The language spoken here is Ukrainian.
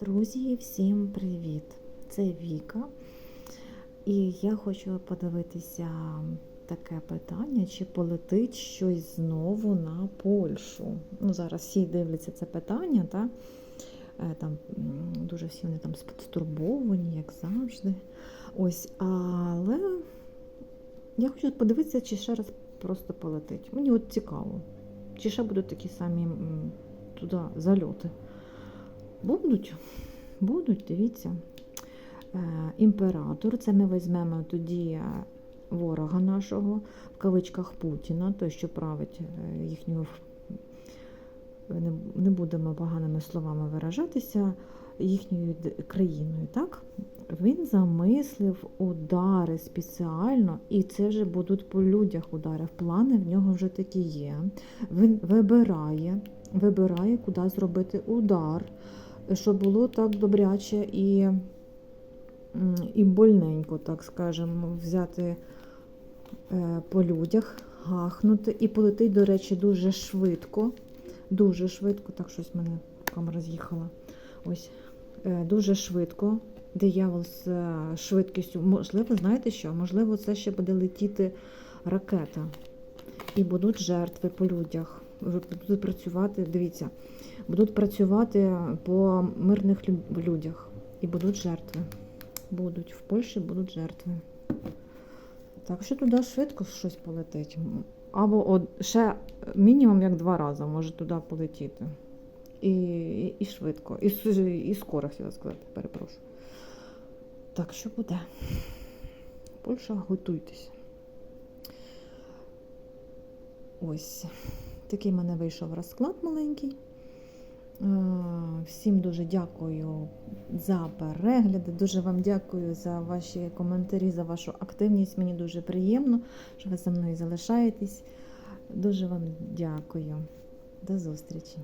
Друзі, всім привіт! Це Віка. І я хочу подивитися таке питання, чи полетить щось знову на Польщу. Ну, зараз всі дивляться це питання, та? Е, там дуже всі вони там стурбовані, як завжди. Ось, але я хочу подивитися, чи ще раз просто полетить. Мені от цікаво, чи ще будуть такі самі туди зальоти. Будуть, будуть, дивіться. Е, Імператор, це ми візьмемо тоді е, ворога нашого, в кавичках Путіна, той, що править е, їхньою, не, не будемо поганими словами виражатися, їхньою країною. так? Він замислив удари спеціально, і це вже будуть по людях удари. Плани в нього вже такі є. Він вибирає, вибирає, куди зробити удар щоб було так добряче і, і больненько, так скажемо, взяти е, по людях, гахнути і полетить, до речі, дуже швидко. Дуже швидко, так щось мене камера з'їхала. Ось е, дуже швидко. Диявол з е, швидкістю. Можливо, знаєте що? Можливо, це ще буде летіти ракета. І будуть жертви по людях. Будуть працювати, дивіться, будуть працювати по мирних людях. І будуть жертви. Будуть. В Польщі будуть жертви. Так що туди швидко щось полетить. Або от, ще мінімум як два рази може туди полетіти. І, і, і швидко. І, і скоро, хотіла сказати, перепрошую. Так, що буде? Польща, готуйтесь. Ось такий мене вийшов розклад маленький. Е, Всім дуже дякую за перегляди. Дуже вам дякую за ваші коментарі, за вашу активність. Мені дуже приємно, що ви зі мною залишаєтесь. Дуже вам дякую. До зустрічі!